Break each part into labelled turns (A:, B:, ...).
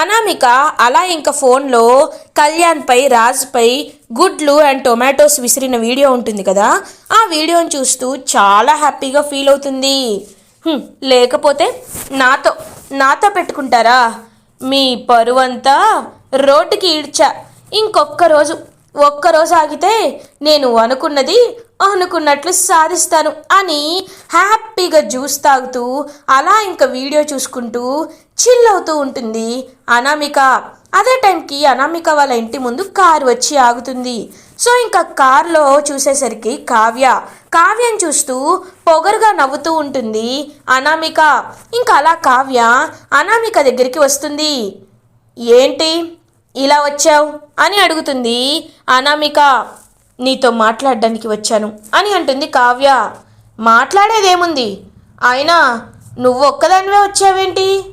A: అనామిక అలా ఇంకా ఫోన్లో కళ్యాణ్పై రాజ్పై గుడ్లు అండ్ టొమాటోస్ విసిరిన వీడియో ఉంటుంది కదా ఆ వీడియోని చూస్తూ చాలా హ్యాపీగా ఫీల్ అవుతుంది. లేకపోతే నాతో నాతో పెట్టుకుంటారా? మీ పరువంతా రోడ్డుకి ఈడ్చా. ఇంకొక్క రోజు ఒక్కరోజు ఆగితే నేను అనుకున్నది అనుకున్నట్లు సాధిస్తాను అని హ్యాపీగా జ్యూస్ తాగుతూ అలా ఇంకా వీడియో చూసుకుంటూ చిల్ అవుతూ ఉంటుంది. అనామిక అదే టైంకి అనామిక వాళ్ళ ఇంటి ముందు కారు వచ్చి ఆగుతుంది. సో ఇంకా కార్లో చూసేసరికి కావ్య. కావ్యం చూస్తూ పొగరుగా నవ్వుతూ ఉంటుంది. అనామిక ఇంకా అలా కావ్య అనామిక దగ్గరికి వస్తుంది. ఏంటి? ఇలా వచ్చావు? అని అడుగుతుంది అనామిక. నీతో మాట్లాడడానికి వచ్చాను అని అంటుంది కావ్య. మాట్లాడేదేముంది? అయినా నువ్వు ఒక్కదానివే వచ్చావేంటి?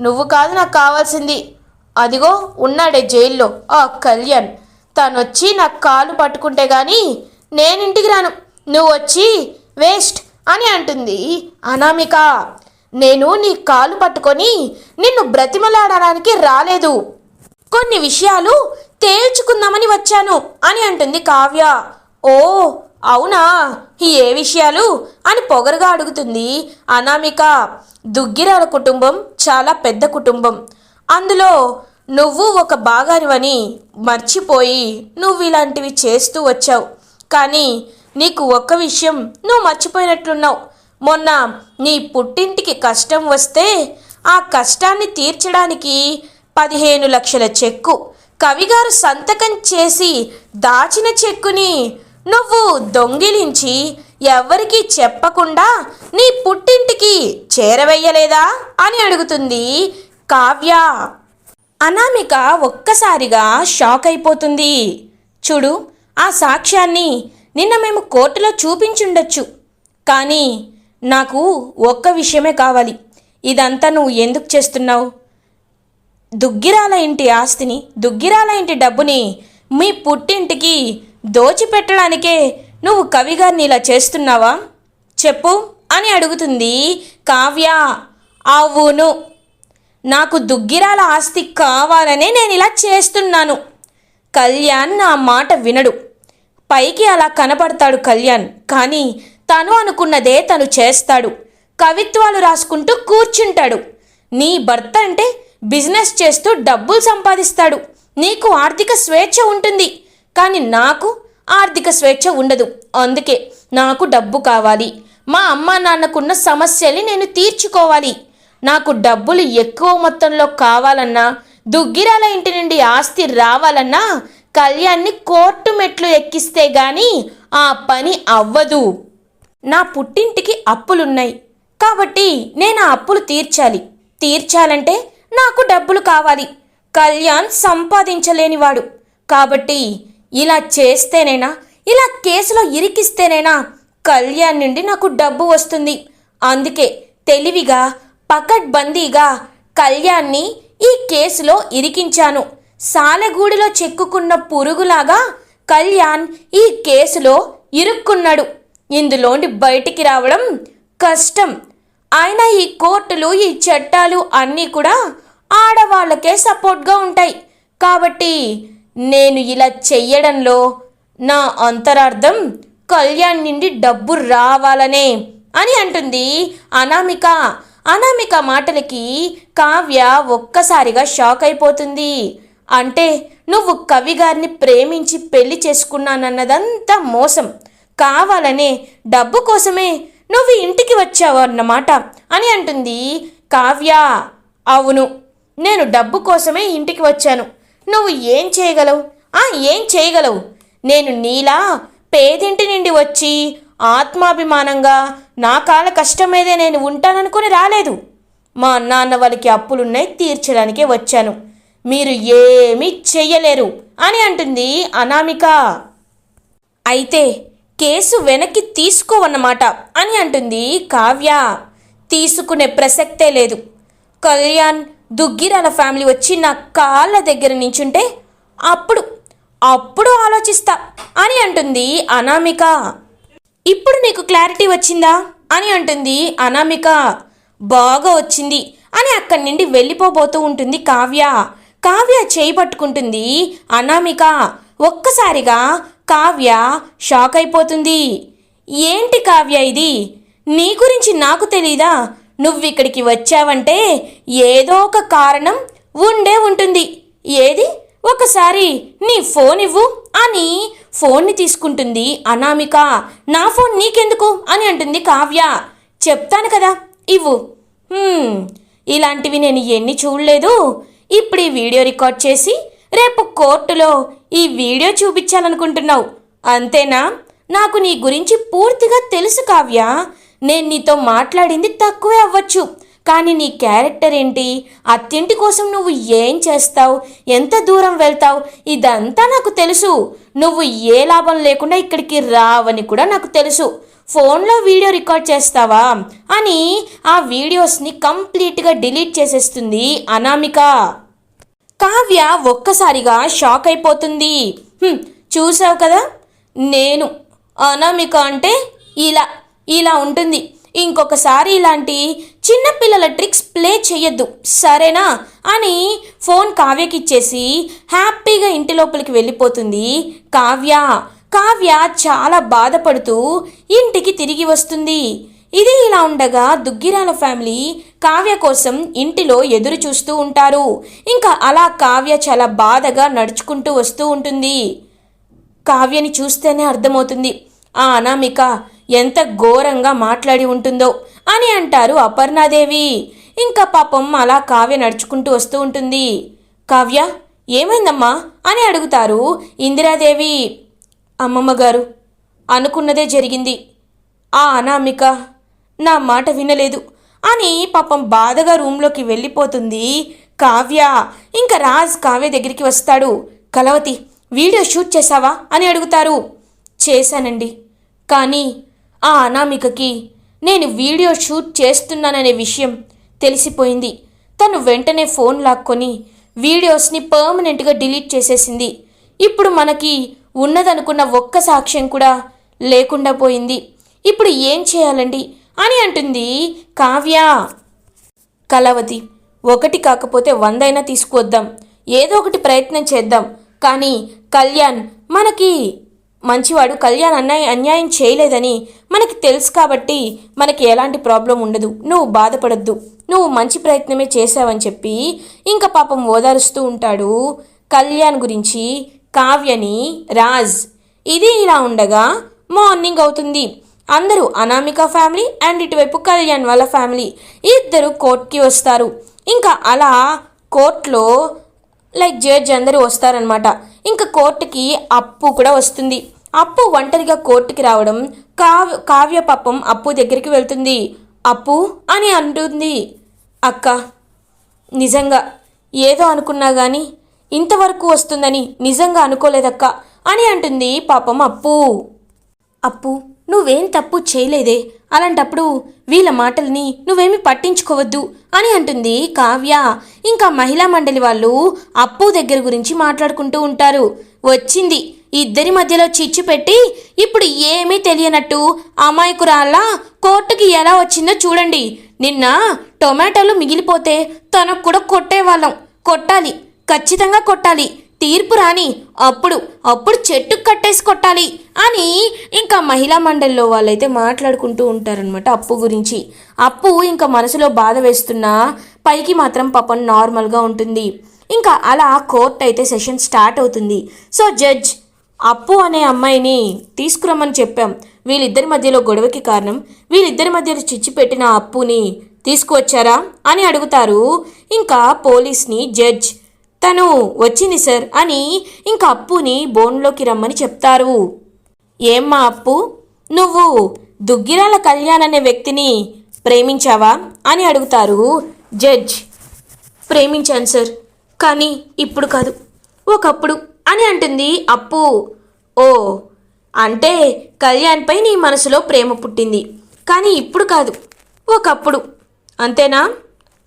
A: నువ్వు కాదు నాకు కావాల్సింది. అదిగో ఉన్నాడే జైల్లో ఆ కళ్యాణ్. తనొచ్చి నాకు కాలు పట్టుకుంటే కానీ నేను ఇంటికి రాను. నువ్వు వచ్చి వేస్ట్ అని అంటుంది అనామిక. నేను నీ కాలు పట్టుకొని నిన్ను బ్రతిమలాడడానికి రాలేదు. కొన్ని విషయాలు తేల్చుకుందామని వచ్చాను అని అంటుంది కావ్య. ఓ అవునా? ఏ విషయాలు? అని పొగరుగా అడుగుతుంది. అనామిక దుగ్గిరాల కుటుంబం చాలా పెద్ద కుటుంబం. అందులో నువ్వు ఒక భాగానివని మర్చిపోయి నువ్వు ఇలాంటివి చేస్తూ వచ్చావు. కానీ నీకు ఒక్క విషయం నువ్వు మర్చిపోయినట్లున్నావు. మొన్న నీ పుట్టింటికి కష్టం వస్తే ఆ కష్టాన్ని తీర్చడానికి పదిహేను లక్షల చెక్కు. కవిగారు సంతకం చేసి దాచిన చెక్కుని నువ్వు దొంగిలించి ఎవ్వరికీ చెప్పకుండా నీ పుట్టింటికి చేరవేయలేదా అని అడుగుతుంది కావ్య. అనామిక ఒక్కసారిగా షాక్ అయిపోతుంది. చూడు ఆ సాక్ష్యాన్ని నిన్న మేము కోర్టులో చూపించుండొచ్చు. కానీ నాకు ఒక్క విషయమే కావాలి. ఇదంతా నువ్వు ఎందుకు చేస్తున్నావు? దుగ్గిరాల ఇంటి ఆస్తిని దుగ్గిరాల ఇంటి డబ్బుని మీ పుట్టింటికి దోచిపెట్టడానికే నువ్వు కవిగారిని ఇలా చేస్తున్నావా? చెప్పు అని అడుగుతుంది కావ్య. అవును. నాకు దుగ్గిరాల ఆస్తి కావాలనే నేను ఇలా చేస్తున్నాను. కళ్యాణ్ నా మాట వినడు. పైకి అలా కనపడతాడు కళ్యాణ్ కానీ తను అనుకున్నదే తను చేస్తాడు. కవిత్వాలు రాసుకుంటూ కూర్చుంటాడు. నీ భర్త అంటే బిజినెస్ చేస్తూ డబ్బులు సంపాదిస్తాడు. నీకు ఆర్థిక స్వేచ్ఛ ఉంటుంది. కానీ నాకు ఆర్థిక స్వేచ్ఛ ఉండదు. అందుకే నాకు డబ్బు కావాలి. మా అమ్మా నాన్నకున్న సమస్యల్ని నేను తీర్చుకోవాలి. నాకు డబ్బులు ఎక్కువ మొత్తంలో కావాలన్నా దుగ్గిరాల ఇంటి నుండి ఆస్తి రావాలన్నా కళ్యాణ్ని కోర్టు మెట్లు ఎక్కిస్తే గాని ఆ పని అవ్వదు. నా పుట్టింటికి అప్పులున్నాయి. కాబట్టి నేను ఆ అప్పులు తీర్చాలి. తీర్చాలంటే నాకు డబ్బులు కావాలి. కళ్యాణ్ సంపాదించలేనివాడు. కాబట్టి ఇలా చేస్తేనేనా? ఇలా కేసులో ఇరికిస్తేనేనా? కళ్యాణ్ నుండి నాకు డబ్బు వస్తుంది. అందుకే తెలివిగా పకడ్బందీగా కళ్యాణ్ని ఈ కేసులో ఇరికించాను. సాలెగూడిలో చెక్కుకున్న పురుగులాగా కళ్యాణ్ ఈ కేసులో ఇరుక్కున్నాడు. ఇందులోండి బయటికి రావడం కష్టం. ఆయన ఈ కోర్టులు ఈ చట్టాలు అన్నీ కూడా ఆడవాళ్ళకే సపోర్ట్గా ఉంటాయి. కాబట్టి నేను ఇలా చెయ్యడంలో నా అంతరార్థం కళ్యాణ్ నుండి డబ్బు రావాలనే అని అంటుంది అనామిక. అనామిక మాటలకి కావ్య ఒక్కసారిగా షాక్ అయిపోతుంది. అంటే నువ్వు కవి గారిని ప్రేమించి పెళ్ళి చేసుకున్నానన్నదంతా మోసం. కావాలనే డబ్బు కోసమే నువ్వు ఇంటికి వచ్చావు అన్నమాట అని అంటుంది కావ్య. అవును నేను డబ్బు కోసమే ఇంటికి వచ్చాను. నువ్వు ఏం చేయగలవు? ఆ ఏం చేయగలవు? నేను నీలా పేదింటి నుండి వచ్చి ఆత్మాభిమానంగా నా కాల కష్టమేదే నేను ఉంటాననుకుని రాలేదు. మా నాన్న వాళ్ళకి అప్పులున్నాయి తీర్చడానికే వచ్చాను. మీరు ఏమీ చెయ్యలేరు అని అంటుంది అనామిక. అయితే కేసు వెనక్కి తీసుకోవన్నమాట అని అంటుంది కావ్య. తీసుకునే ప్రసక్తే లేదు. కళ్యాణ్ దుగ్గిరాల ఫ్యామిలీ వచ్చి నా కాళ్ళ దగ్గర నించుంటే అప్పుడు అప్పుడు ఆలోచిస్తా అని అంటుంది అనామిక. ఇప్పుడు నీకు క్లారిటీ వచ్చిందా అని అంటుంది అనామిక. బాగా వచ్చింది అని అక్కడి నుండి వెళ్ళిపోబోతూ ఉంటుంది కావ్య. కావ్య చేయి పట్టుకుంటుంది అనామిక. ఒక్కసారిగా కావ్య షాక్ అయిపోతుంది. ఏంటి కావ్య ఇది? నీ గురించి నాకు తెలీదా? నువ్విక్కడికి వచ్చావంటే ఏదో ఒక కారణం ఉండే ఉంటుంది. ఏది? ఒకసారి నీ ఫోన్ ఇవ్వు అని ఫోన్ని తీసుకుంటుంది అనామిక. నా ఫోన్ నీకెందుకు? అని అంటుంది కావ్య. చెప్తాను కదా ఇవ్వు. ఇలాంటివి నేను ఎన్ని చూడలేదు. ఇప్పుడు ఈ వీడియో రికార్డ్ చేసి రేపు కోర్టులో ఈ వీడియో చూపించాలనుకుంటున్నావు. అంతేనా? నాకు నీ గురించి పూర్తిగా తెలుసు కావ్య. నేను నీతో మాట్లాడింది తక్కువే అవ్వచ్చు. కానీ నీ క్యారెక్టర్ ఏంటి? అత్తింటి కోసం నువ్వు ఏం చేస్తావు? ఎంత దూరం వెళ్తావు? ఇదంతా నాకు తెలుసు. నువ్వు ఏ లాభం లేకుండా ఇక్కడికి రావని కూడా నాకు తెలుసు. ఫోన్లో వీడియో రికార్డ్ చేస్తావా? అని ఆ వీడియోస్ని కంప్లీట్గా డిలీట్ చేసేస్తుంది అనామిక. కావ్య ఒక్కసారిగా షాక్ అయిపోతుంది. చూసావు కదా? నేను అనామిక అంటే ఇలా. ఇలా ఉంటుంది. ఇంకొకసారి ఇలాంటి చిన్నపిల్లల ట్రిక్స్ ప్లే చేయొద్దు సరేనా? అని ఫోన్ కావ్యకిచ్చేసి హ్యాపీగా ఇంటి లోపలికి వెళ్ళిపోతుంది కావ్య. కావ్య చాలా బాధపడుతూ ఇంటికి తిరిగి వస్తుంది. ఇది ఇలా ఉండగా దుగ్గిరాల ఫ్యామిలీ కావ్య కోసం ఇంటిలో ఎదురు చూస్తూ ఉంటారు. ఇంకా అలా కావ్య చాలా బాధగా నడుచుకుంటూ వస్తూ ఉంటుంది. కావ్యని చూస్తేనే అర్థమవుతుంది. ఆ అనామిక ఎంత ఘోరంగా మాట్లాడి ఉంటుందో అని అంటారు అపర్ణాదేవి. ఇంకా పాపం అలా కావ్య నడుచుకుంటూ వస్తూ ఉంటుంది. కావ్య ఏమైందమ్మా? అని అడుగుతారు ఇందిరాదేవి. అమ్మమ్మ గారు అనుకున్నదే జరిగింది. ఆ అనామిక నా మాట వినలేదు అని పాపం బాధగా రూమ్లోకి వెళ్ళిపోతుంది కావ్య. ఇంకా రాజ్ కావ్య దగ్గరికి వస్తాడు. కలవతి వీడియో షూట్ చేశావా? అని అడుగుతారు. చేశానండి. కానీ ఆ అనామికకి నేను వీడియో షూట్ చేస్తున్నాననే విషయం తెలిసిపోయింది. తను వెంటనే ఫోన్ లాక్కొని వీడియోస్ని పర్మనెంట్గా డిలీట్ చేసేసింది. ఇప్పుడు మనకి ఉన్నదనుకున్న ఒక్క సాక్ష్యం కూడా లేకుండా పోయింది. ఇప్పుడు ఏం చేయాలండి? అని అంటుంది కావ్య. కళావతి ఒకటి కాకపోతే వందైనా తీసుకువద్దాం. ఏదో ఒకటి ప్రయత్నం చేద్దాం. కానీ కళ్యాణ్ మనకి మంచివాడు కళ్యాణ్ అన్యాయం అన్యాయం చేయలేదని మనకి తెలుసు కాబట్టి మనకి ఎలాంటి ప్రాబ్లం ఉండదు. నువ్వు బాధపడద్దు. నువ్వు మంచి ప్రయత్నమే చేశావని చెప్పి ఇంకా పాపం ఓదారుస్తూ ఉంటాడు కళ్యాణ్ గురించి కావ్యని రాజ్. ఇది ఇలా ఉండగా మార్నింగ్ అవుతుంది. అందరూ అనామిక ఫ్యామిలీ అండ్ ఇటువైపు కళ్యాణ్ వాళ్ళ ఫ్యామిలీ ఇద్దరు కోర్ట్కి వస్తారు. ఇంకా అలా కోర్టులో లైక్ జడ్జ్ అందరూ వస్తారనమాట ఇంకా కోర్టుకి అప్పు కూడా వస్తుంది. అప్పు ఒంటరిగా కోర్టుకి రావడం కావ్య కావ్య పాపం అప్పు దగ్గరికి వెళ్తుంది. అప్పు అని అంటుంది. అక్క నిజంగా ఏదో అనుకున్నా కానీ ఇంతవరకు వస్తుందని నిజంగా అనుకోలేదక్క అని అంటుంది పాపం అప్పు. అప్పు నువ్వేం తప్పు చేయలేదే. అలాంటప్పుడు వీళ్ళ మాటల్ని నువ్వేమి పట్టించుకోవద్దు అని అంటుంది కావ్య. ఇంకా మహిళా మండలి వాళ్ళు అప్పు దగ్గర గురించి మాట్లాడుకుంటూ ఉంటారు. వచ్చింది. ఇద్దరి మధ్యలో చిచ్చు పెట్టి ఇప్పుడు ఏమీ తెలియనట్టు అమాయకురాల్లా కోర్టుకి ఎలా వచ్చిందో చూడండి. నిన్న టొమాటోలు మిగిలిపోతే తనకు కూడా కొట్టేవాళ్ళం. కొట్టాలి. ఖచ్చితంగా కొట్టాలి. తీర్పు రాని అప్పుడు అప్పుడు చెట్టుకు కట్టేసి కొట్టాలి అని ఇంకా మహిళా మండలిలో వాళ్ళైతే మాట్లాడుకుంటూ ఉంటారనమాట అప్పు గురించి. అప్పు ఇంకా మనసులో బాధ వేస్తున్నా పైకి మాత్రం పాపం నార్మల్గా ఉంటుంది. ఇంకా అలా కోర్ట్ అయితే సెషన్ స్టార్ట్ అవుతుంది. సో జడ్జ్ అప్పు అనే అమ్మాయిని తీసుకురమ్మని చెప్పాం. వీళ్ళిద్దరి మధ్యలో గొడవకి కారణం వీళ్ళిద్దరి మధ్యలో చిచ్చి పెట్టిన అప్పుని తీసుకువచ్చారా అని అడుగుతారు. ఇంకా పోలీస్ని జడ్జ్. తను వచ్చింది సార్ అని ఇంకా అప్పుని బోన్లోకి రమ్మని చెప్తారు. ఏమ్మా అప్పు నువ్వు దుగ్గిరాల కళ్యాణ్ అనే వ్యక్తిని ప్రేమించావా అని అడుగుతారు జడ్జ్. ప్రేమించాను సార్ కానీ ఇప్పుడు కాదు. ఒకప్పుడు అని అంటుంది. అప్పు. ఓ. అంటే కళ్యాణ్పై నీ మనసులో ప్రేమ పుట్టింది. కానీ ఇప్పుడు కాదు. ఒకప్పుడు. అంతేనా?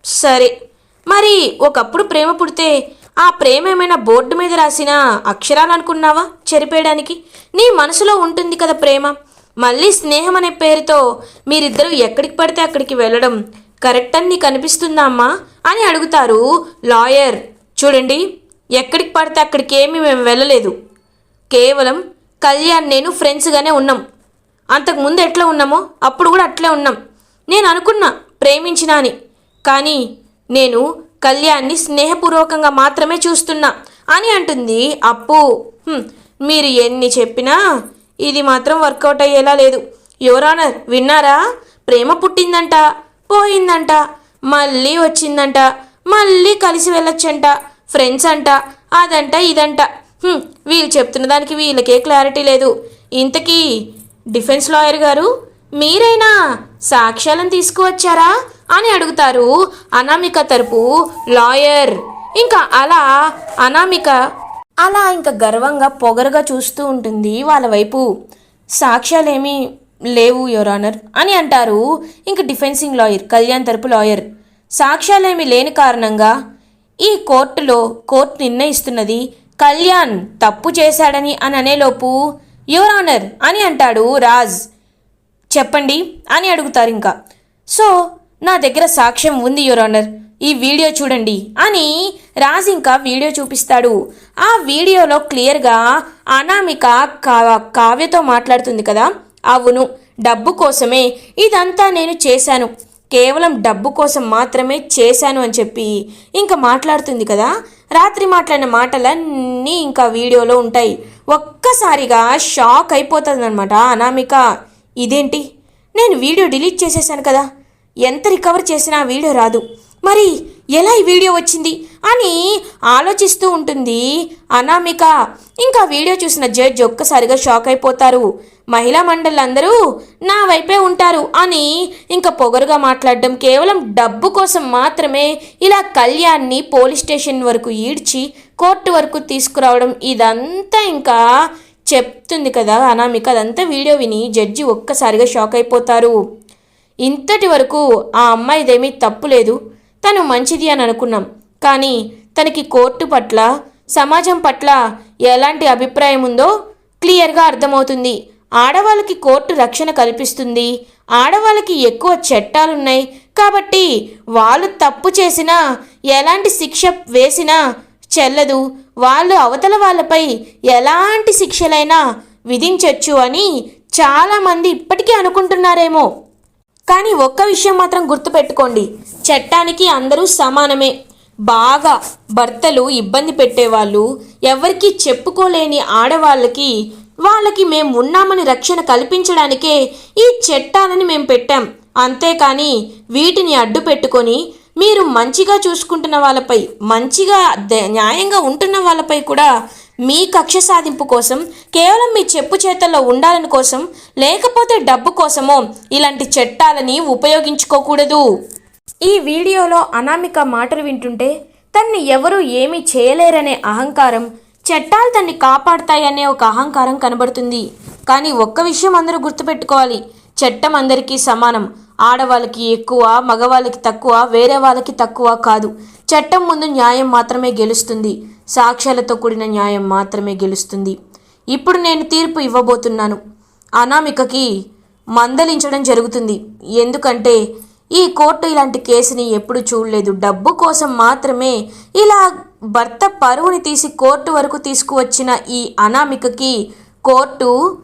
A: సరే. మరి ఒకప్పుడు ప్రేమ పుడితే ఆ ప్రేమ ఏమైనా బోర్డు మీద రాసిన అక్షరాలు అనుకున్నావా చెరిపేయడానికి? నీ మనసులో ఉంటుంది కదా ప్రేమ. మళ్ళీ స్నేహం అనే పేరుతో మీరిద్దరూ ఎక్కడికి పడితే అక్కడికి వెళ్ళడం కరెక్ట్ అని నీకు అనిపిస్తుందా అమ్మా? అని అడుగుతారు లాయర్. చూడండి. ఎక్కడికి పడితే అక్కడికి ఏమీ మేము వెళ్ళలేదు. కేవలం కళ్యాణ్ నేను ఫ్రెండ్స్గానే ఉన్నాం. అంతకుముందు ఎట్లా ఉన్నామో అప్పుడు కూడా అట్లే ఉన్నాం. నేను అనుకున్నా ప్రేమించినా అని. కానీ నేను కళ్యాణ్ని స్నేహపూర్వకంగా మాత్రమే చూస్తున్నా అని అంటుంది. అప్పు మీరు ఎన్ని చెప్పినా ఇది మాత్రం వర్కౌట్ అయ్యేలా లేదు. యువరానర్ విన్నారా? ప్రేమ పుట్టిందంట పోయిందంట మళ్ళీ వచ్చిందంట మళ్ళీ కలిసి వెళ్ళొచ్చంట. ఫ్రెండ్స్ అంట అదంట ఇదంట. వీళ్ళు చెప్తున్న దానికి వీళ్ళకే క్లారిటీ లేదు. ఇంతకీ డిఫెన్స్ లాయర్ గారు మీరైనా సాక్ష్యాలను తీసుకువచ్చారా అని అడుగుతారు అనామిక తరపు లాయర్. ఇంకా అలా అనామిక అలా ఇంకా గర్వంగా పొగరుగా చూస్తూ ఉంటుంది వాళ్ళ వైపు. సాక్ష్యాలేమీ లేవు యువర్ ఆనర్ అని అంటారు ఇంక డిఫెన్సింగ్ లాయర్ కళ్యాణ్ తరపు లాయర్. సాక్ష్యాలేమీ లేని కారణంగా ఈ కోర్టులో కోర్టు నిర్ణయిస్తున్నది కళ్యాణ్ తప్పు చేశాడని అని అనేలోపు యువర్ ఆనర్ అని అంటాడు రాజ్. చెప్పండి అని అడుగుతారు ఇంకా. సో నా దగ్గర సాక్ష్యం ఉంది యువర్ ఆనర్ ఈ వీడియో చూడండి అని రాజ్ ఇంకా వీడియో చూపిస్తాడు. ఆ వీడియోలో క్లియర్గా అనామిక కా కావ్యతో మాట్లాడుతుంది కదా. అవును డబ్బు కోసమే ఇదంతా నేను చేశాను. కేవలం డబ్బు కోసం మాత్రమే చేశాను అని చెప్పి ఇంకా మాట్లాడుతుంది కదా? రాత్రి మాట్లాడిన మాటలన్నీ ఇంకా వీడియోలో ఉంటాయి. ఒక్కసారిగా షాక్ అయిపోతుంది అనమాట అనామిక. ఇదేంటి? నేను వీడియో డిలీట్ చేసేసాను కదా. ఎంత రికవర్ చేసినా వీడియో రాదు. మరి ఎలా ఈ వీడియో వచ్చింది? అని ఆలోచిస్తూ ఉంటుంది అనామిక. ఇంకా వీడియో చూసిన జడ్జ్ ఒక్కసారిగా షాక్ అయిపోతారు. మహిళా మండలందరూ నా వైపే ఉంటారు అని ఇంకా పొగరుగా మాట్లాడడం కేవలం డబ్బు కోసం మాత్రమే ఇలా కళ్యాణ్ని పోలీస్ స్టేషన్ వరకు ఈడ్చి కోర్టు వరకు తీసుకురావడం ఇదంతా ఇంకా చెప్తుంది కదా అనామిక. అదంతా వీడియో విని జడ్జి ఒక్కసారిగా షాక్ అయిపోతారు. ఇంతటి వరకు ఆ అమ్మాయిదేమీ తప్పు లేదు. తను మంచిది అని అనుకున్నాం. కానీ తనకి కోర్టు పట్ల సమాజం పట్ల ఎలాంటి అభిప్రాయం ఉందో క్లియర్గా అర్థమవుతుంది. ఆడవాళ్ళకి కోర్టు రక్షణ కల్పిస్తుంది. ఆడవాళ్ళకి ఎక్కువ చట్టాలున్నాయి. కాబట్టి వాళ్ళు తప్పు చేసినా ఎలాంటి శిక్ష వేసినా చెల్లదు. వాళ్ళు అవతల వాళ్ళపై ఎలాంటి శిక్షలైనా విధించవచ్చు అని చాలామంది ఇప్పటికీ అనుకుంటున్నారేమో. కానీ ఒక్క విషయం మాత్రం గుర్తుపెట్టుకోండి. చట్టానికి అందరూ సమానమే. బాగా భర్తలు ఇబ్బంది పెట్టేవాళ్ళు ఎవరికీ చెప్పుకోలేని ఆడవాళ్ళకి వాళ్ళకి మేము ఉన్నామని రక్షణ కల్పించడానికే ఈ చట్టాలని మేము పెట్టాం. అంతేకాని వీటిని అడ్డు పెట్టుకొని మీరు మంచిగా చూసుకుంటున్న వాళ్ళపై మంచిగా న్యాయంగా ఉంటున్న వాళ్ళపై కూడా మీ కక్ష సాధింపు కోసం కేవలం మీ చెప్పు చేతల్లో ఉండాలని కోసం లేకపోతే డబ్బు కోసమో ఇలాంటి చట్టాలని ఉపయోగించుకోకూడదు. ఈ వీడియోలో అనామిక మాటలు వింటుంటే తన్ని ఎవరు ఏమీ చేయలేరనే అహంకారం చట్టాలు తన్ని కాపాడతాయనే ఒక అహంకారం కనబడుతుంది. కానీ ఒక్క విషయం అందరూ గుర్తుపెట్టుకోవాలి. చట్టం అందరికీ సమానం. ఆడవాళ్ళకి ఎక్కువ మగవాళ్ళకి తక్కువ వేరే వాళ్ళకి తక్కువ కాదు. చట్టం ముందు న్యాయం మాత్రమే గెలుస్తుంది. సాక్ష్యాలతో కూడిన న్యాయం మాత్రమే గెలుస్తుంది. ఇప్పుడు నేను తీర్పు ఇవ్వబోతున్నాను. అనామికకి మందలించడం జరుగుతుంది. ఎందుకంటే ఈ కోర్టు ఇలాంటి కేసుని ఎప్పుడు చూడలేదు. డబ్బు కోసం మాత్రమే ఇలా భర్త పరువుని తీసి కోర్టు వరకు తీసుకువచ్చిన ఈ అనామికకి కోర్టు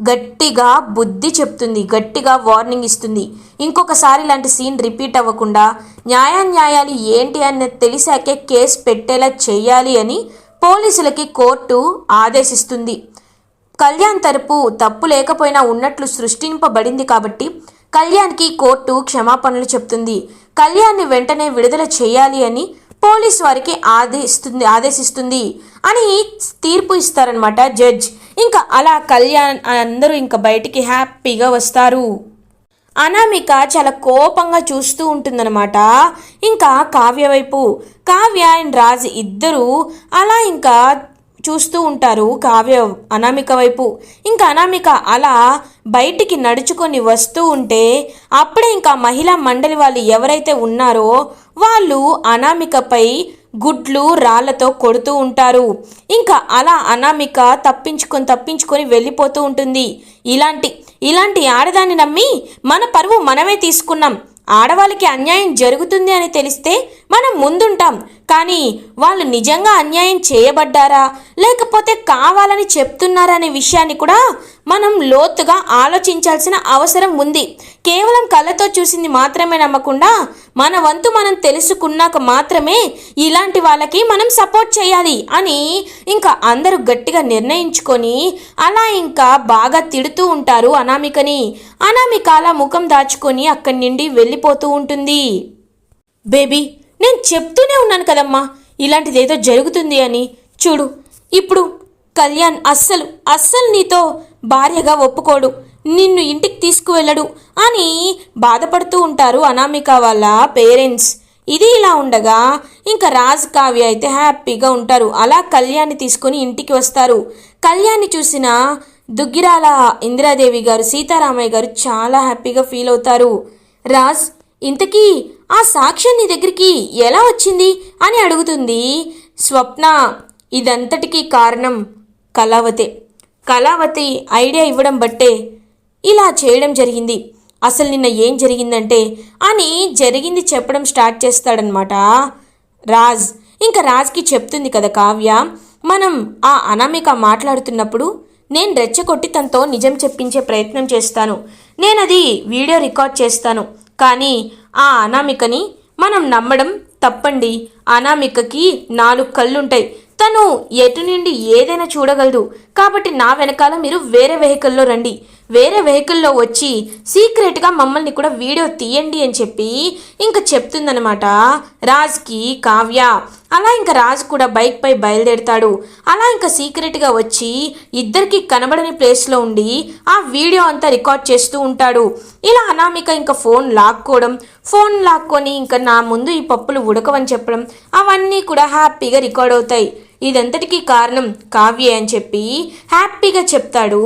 A: గట్టిగా బుద్ధి చెప్తుంది గట్టిగా వార్నింగ్ ఇస్తుంది. ఇంకొకసారి ఇలాంటి సీన్ రిపీట్ అవ్వకుండా న్యాయాన్యాయాలు ఏంటి అని తెలిసాకే కేసు పెట్టేలా చేయాలి అని పోలీసులకి కోర్టు ఆదేశిస్తుంది. కళ్యాణ్ తరపు తప్పు లేకపోయినా ఉన్నట్లు సృష్టింపబడింది కాబట్టి కళ్యాణ్కి కోర్టు క్షమాపణలు చెప్తుంది. కళ్యాణ్ని వెంటనే విడుదల చేయాలి అని పోలీస్ వారికి ఆదేశిస్తుంది ఆదేశిస్తుంది అని తీర్పు ఇస్తారనమాట జడ్జ్. ఇంకా అలా కళ్యాణ్ అందరూ ఇంకా బయటికి హ్యాపీగా వస్తారు. అనామిక చాలా కోపంగా చూస్తూ ఉంటుందన్నమాట. ఇంకా కావ్య వైపు కావ్య అండ్ రాజ్ ఇద్దరు అలా ఇంకా చూస్తూ ఉంటారు కావ్య అనామిక వైపు. ఇంకా అనామిక అలా బయటికి నడుచుకొని వస్తూ ఉంటే అప్పుడే ఇంకా మహిళా మండలి వాళ్ళు ఎవరైతే ఉన్నారో వాళ్ళు అనామికపై గుడ్లు రాళ్ళతో కొడుతూ ఉంటారు. ఇంకా అలా అనామిక తప్పించుకొని తప్పించుకొని వెళ్ళిపోతూ ఉంటుంది. ఇలాంటి ఇలాంటి ఆడదాన్ని నమ్మి మన పరువు మనమే తీసుకున్నాం. ఆడవాళ్ళకి అన్యాయం జరుగుతుంది అని తెలిస్తే మనం ముందుంటాం. కానీ వాళ్ళు నిజంగా అన్యాయం చేయబడ్డారా? లేకపోతే కావాలని చెప్తున్నారా అనే విషయాన్ని కూడా మనం లోతుగా ఆలోచించాల్సిన అవసరం ఉంది. కేవలం కళ్ళతో చూసింది మాత్రమే నమ్మకుండా మన వంతు మనం తెలుసుకున్నాక మాత్రమే ఇలాంటి వాళ్ళకి మనం సపోర్ట్ చేయాలి అని ఇంకా అందరూ గట్టిగా నిర్ణయించుకొని అలా ఇంకా బాగా తిడుతూ ఉంటారు అనామికని. అనామిక అలా ముఖం దాచుకొని అక్కడి నుండి వెళ్ళిపోతూ ఉంటుంది. బేబీ నేను చెప్తూనే ఉన్నాను కదమ్మా ఇలాంటిది ఏదో జరుగుతుంది అని. చూడు ఇప్పుడు కళ్యాణ్ అస్సలు అస్సలు నీతో భార్యగా ఒప్పుకోడు నిన్ను ఇంటికి తీసుకువెళ్ళడు అని బాధపడుతూ ఉంటారు అనామిక వాళ్ళ పేరెంట్స్. ఇది ఇలా ఉండగా ఇంకా రాజ్ కావ్య అయితే హ్యాపీగా ఉంటారు. అలా కళ్యాణ్ని తీసుకొని ఇంటికి వస్తారు. కళ్యాణ్ని చూసిన దుగ్గిరాల ఇందిరాదేవి గారు సీతారామయ్య గారు చాలా హ్యాపీగా ఫీల్ అవుతారు. రాజ్ ఇంతకీ ఆ సాక్ష్యం నీ దగ్గరికి ఎలా వచ్చింది అని అడుగుతుంది. స్వప్న ఇదంతటికీ కారణం కళావతే. కళావతి ఐడియా ఇవ్వడం బట్టే ఇలా చేయడం జరిగింది. అసలు నిన్న ఏం జరిగిందంటే అని జరిగింది చెప్పడం స్టార్ట్ చేస్తాడనమాట రాజ్ ఇంకా రాజ్కి చెప్తుంది కదా కావ్య మనం ఆ అనామిక మాట్లాడుతున్నప్పుడు నేను రెచ్చగొట్టి తనతో నిజం చెప్పించే ప్రయత్నం చేస్తాను. నేను అది వీడియో రికార్డ్ చేస్తాను. కానీ ఆ అనామికని మనం నమ్మడం తప్పండి. అనామికకి నాలుగు కళ్ళుంటాయి. తను ఎటు నుండి ఏదైనా చూడగలదు. కాబట్టి నా వెనకాల మీరు వేరే వెహికల్లో రండి. వేరే వెహికల్లో వచ్చి సీక్రెట్గా మమ్మల్ని కూడా వీడియో తీయండి అని చెప్పి ఇంకా చెప్తుందనమాట రాజ్కి కావ్య. అలా ఇంకా రాజ్ కూడా బైక్పై బయలుదేరుతాడు. అలా ఇంకా సీక్రెట్గా వచ్చి ఇద్దరికి కనబడని ప్లేస్లో ఉండి ఆ వీడియో అంతా రికార్డ్ చేస్తూ ఉంటాడు. ఇలా అనామిక ఇంకా ఫోన్ లాక్కోవడం ఫోన్ లాక్కొని ఇంకా నా ముందు ఈ పప్పులు ఉడకవని చెప్పడం అవన్నీ కూడా హ్యాపీగా రికార్డ్ అవుతాయి. ఇదంతటికీ కారణం కావ్య అని చెప్పి హ్యాపీగా చెప్తాడు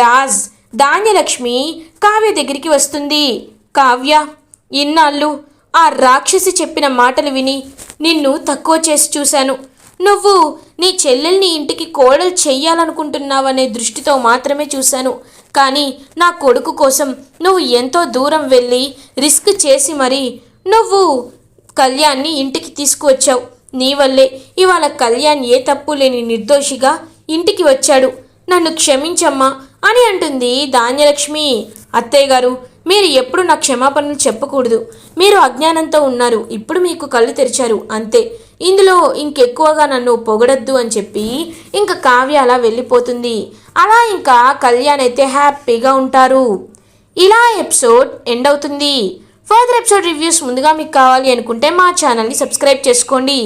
A: రాజ్. ధాన్యలక్ష్మి కావ్య దగ్గరికి వస్తుంది. కావ్య ఇన్నాళ్ళు ఆ రాక్షసి చెప్పిన మాటలు విని నిన్ను తక్కువ చేసి చూశాను. నువ్వు నీ చెల్లెల్ని ఇంటికి కోడలు చెయ్యాలనుకుంటున్నావనే దృష్టితో మాత్రమే చూశాను. కానీ నా కొడుకు కోసం నువ్వు ఎంతో దూరం వెళ్ళి రిస్క్ చేసి మరి నువ్వు కళ్యాణ్ని ఇంటికి తీసుకువచ్చావు. నీ వల్లే ఇవాళ కళ్యాణ్ ఏ తప్పు లేని నిర్దోషిగా ఇంటికి వచ్చాడు. నన్ను క్షమించమ్మా అని అంటుంది ధాన్యలక్ష్మి. అత్తయ్య గారు మీరు ఎప్పుడు నా క్షమాపణలు చెప్పకూడదు. మీరు అజ్ఞానంతో ఉన్నారు ఇప్పుడు మీకు కళ్ళు తెరిచారు అంతే. ఇందులో ఇంకెక్కువగా నన్ను పొగడద్దు అని చెప్పి ఇంకా కావ్య అలా వెళ్ళిపోతుంది. అలా ఇంకా కళ్యాణ్ అయితే హ్యాపీగా ఉంటారు. ఇలా ఎపిసోడ్ ఎండ్ అవుతుంది. ఫర్దర్ ఎపిసోడ్ రివ్యూస్ ముందుగా మీకు కావాలి అనుకుంటే మా ఛానల్ని సబ్స్క్రైబ్ చేసుకోండి.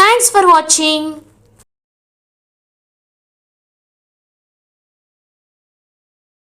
A: Thanks for watching.